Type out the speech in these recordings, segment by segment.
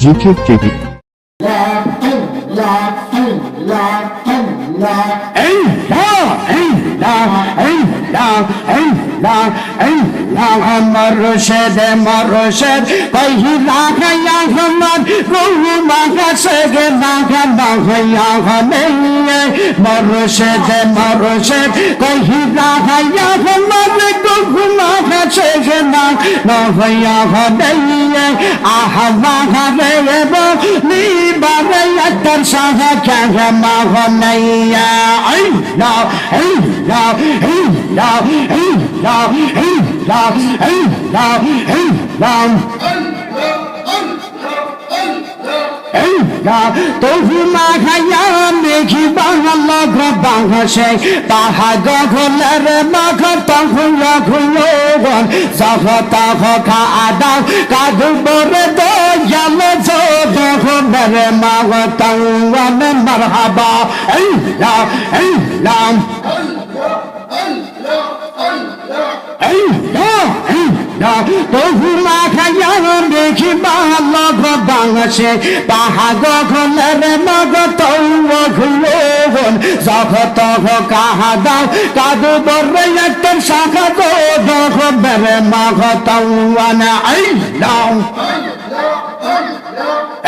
GK TV আমার রশেদ মর রশেদ কহিলা কয়া আমার রহুমা গেদা গেদা হইয়া হবে মরশেদ মরশেদ কহিদা হইয়া হবে গুনা কাছে গেদা না হইয়া হবে আহাদা হবে রেব নিবারে একটার সাহা কেহে মা হনাইয়া এই না এই না এই না এই না এই না এই না এই না তবু মা খাইয়া মেঘি বাংলা গো বাংসে তাহা গগলের মাঘ তখন রঘুলগন সহ তহ খা আদা কাদু বরে দয়াল যোগনের মাঘ তঙ্গন মারহাবা। এই না, এই নাম এই না। বহুমা খাইয়ার দেখি বাল বাংলাদেশে। পাহাগ ঘনের মগ তৌ ঘুলোবন জগত কাহা দাও কাদু বরে একটর শাখা গো দখ বেরে মগ তৌ আনা এই লাও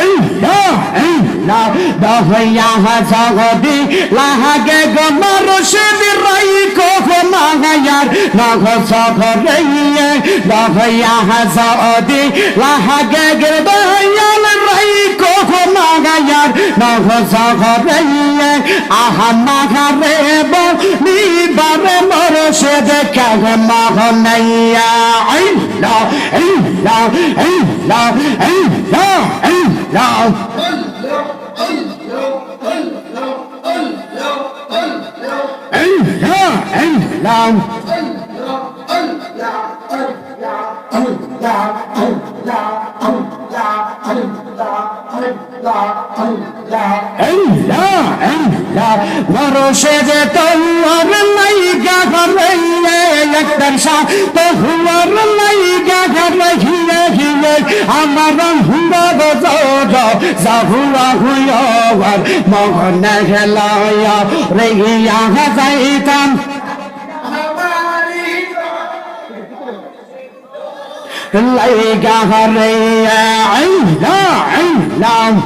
এই লাও এই লাহ দহয়া হাজাগদি লাহাগে গমর শিবি রাই কোহ মাহায়ার নঘ সঘরাইয়ে দহয়া হাজাগদি লাহাগে গরদয়াল রাই কোহ মাহায়ার নঘ সঘরাইয়ে আহা মাহারে বলি বারে মর সে দেখা মাহনাইয়া আই লা আই লা আই লা আই লা আই লা Islam. বরসে যে তোমার লাইগা ঘরে একদম সা তো হুয়ার লাইগা ঘরে ঘিরে ঘিরে আমার হুয়া বজর যা হুয়া হুয়ার মহনা খেলায়া রেগিয়া যাইতাম اللي قهري علا علا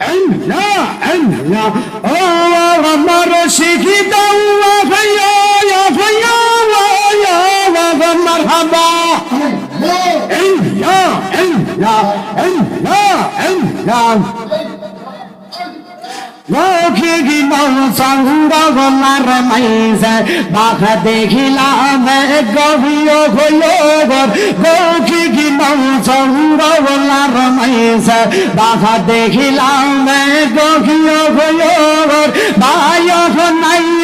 علا علا أوه مرشك دوا فيا يا فيا يا مرحبا. علا علا علا علا দেখিলাম সঙ্গ গোলার মাইসে বাঘ দেখিলাম গভীর হইল গৌখি গিলাম সঙ্গ গোলার মাইসে বাঘ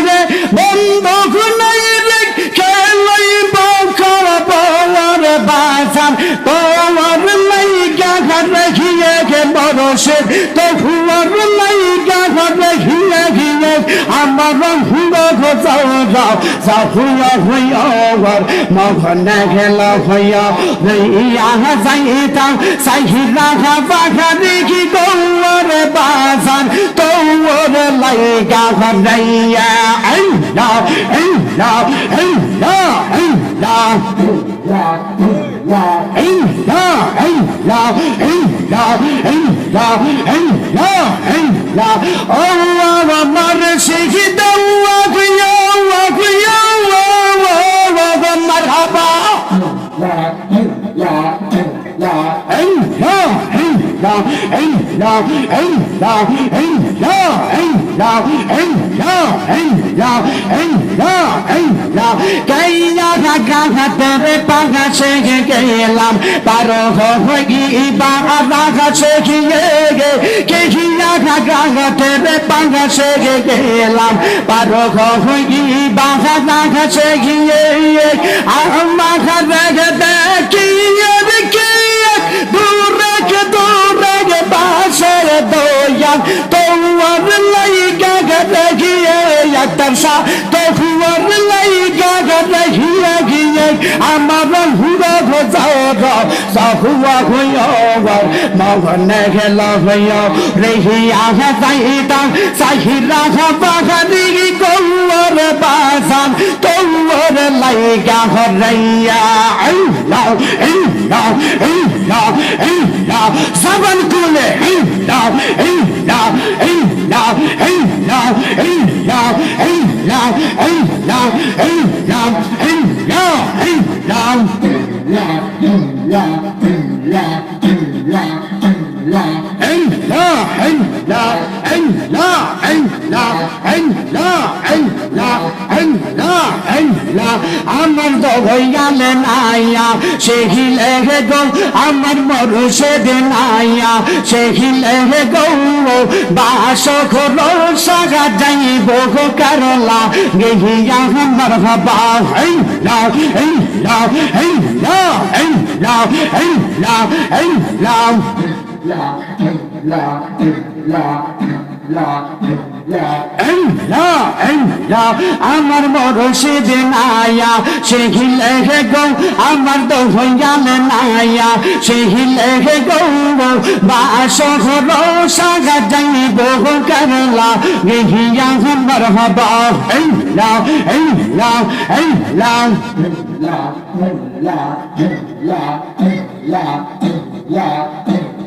রে বন্ধুক নাই রে, খেলই বখর বলার বাসার তোমার নাই গাঘ দেখিয়ে কে বরসে তো হুয়া ঘোচাও যাও যা হুয়া হইয়া মঘন গেল হইয়া রইয়া যাইতাম সাহি রাখা বাঘা দেখি গৌর বাজার তোর লাইগা ঘনাইয়া এই না এই না এই না এই না আমার শহীদ মারহাবা লা লা লা লা লা লা কাইয়া ঢাকা হাতের পাগাছে গেলাম পারো হগি বাবা রাগাছে গিয়ে গে কেহিয়া ঢাকা হাতের পাগাছে গেলাম পারো হগি বাবা রাগাছে গিয়ে আমার দেখি যাও সাহুয়া হইও মগনে গেল হইও রেহিয়া যাইতা সাহিরা বাহারি গৌর বাসান গৌর লাইগা হরাইয়া আল্লাহ আল্লাহ আল্লাহ আল্লাহ সবন কুলে আল্লাহ আল্লাহ আল্লাহ আল্লাহ আল্লাহ আল্লাহ আল্লাহ আমার তো হইয়ালে নাইয়া সে হিলে হে গো আমার মরু সে নাইয়া সে হিলে হে গো বাস খোলো সাগা যাইব গো কারলা গেহিয়া আমার হবা হেই লাও হেই লাও হেই লাও হেই লাও হেই লাও হেই লাও আমার মরশিদ নাইয়া সে হিলে হে গো, আমার তো হইয়াল নাইয়া সে হিলে হে গো বাস ঘর সাগা যাইব করলা গিয়া আমার হবা। এই লাও এই লাও এই লাও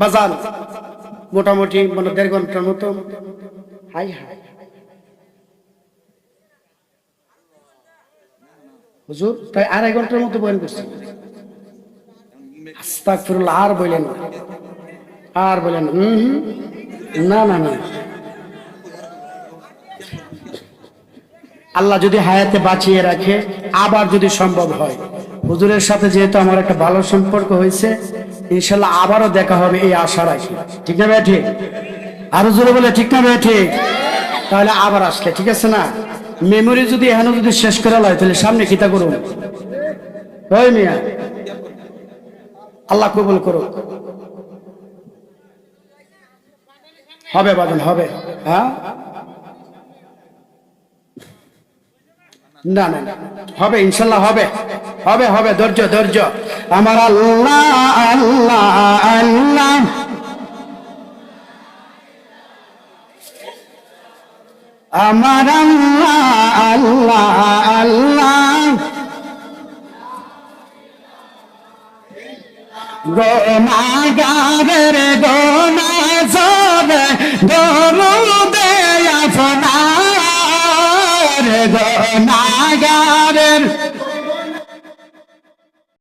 বাজান, মোটামুটি মানে দেড় ঘণ্টার মতো। হাই হাই। হুজুর তাই আড়াই ঘণ্টার মতো বয়ান করছি। আর বলেন আর বলেন। হুম। না না না। আল্লাহ যদি হায়াতে বাঁচিয়ে রাখে, আবার যদি সম্ভব হয়। হুজুরের সাথে যেহেতু আমার একটা ভালো সম্পর্ক হয়েছে ইনশাল্লাহ আবারও দেখা হবে এই আশা রাখি। ঠিক না ঠিক? আরও জোরে বলে, ঠিক না ঠিক? তাহলে আবার আসলে, ঠিক আছে না? মেমোরি যদি এখনও যদি শেষ করে লয়, তাহলে সামনে খিতা করুন? মিয়া, আল্লাহ কবুল করুক। হবে বাদন হবে। হ্যাঁ? না না। হবে ইনশাল্লাহ হবে। হবে হবে, ধৈর্য ধৈর্য। আমার আল্লাহ আল্লাহ আল্লাহ। আমার আল্লাহ আল্লাহ আল্লাহ। গোনাগারের গোনা সবে দরুদে আপনার গোনাগারের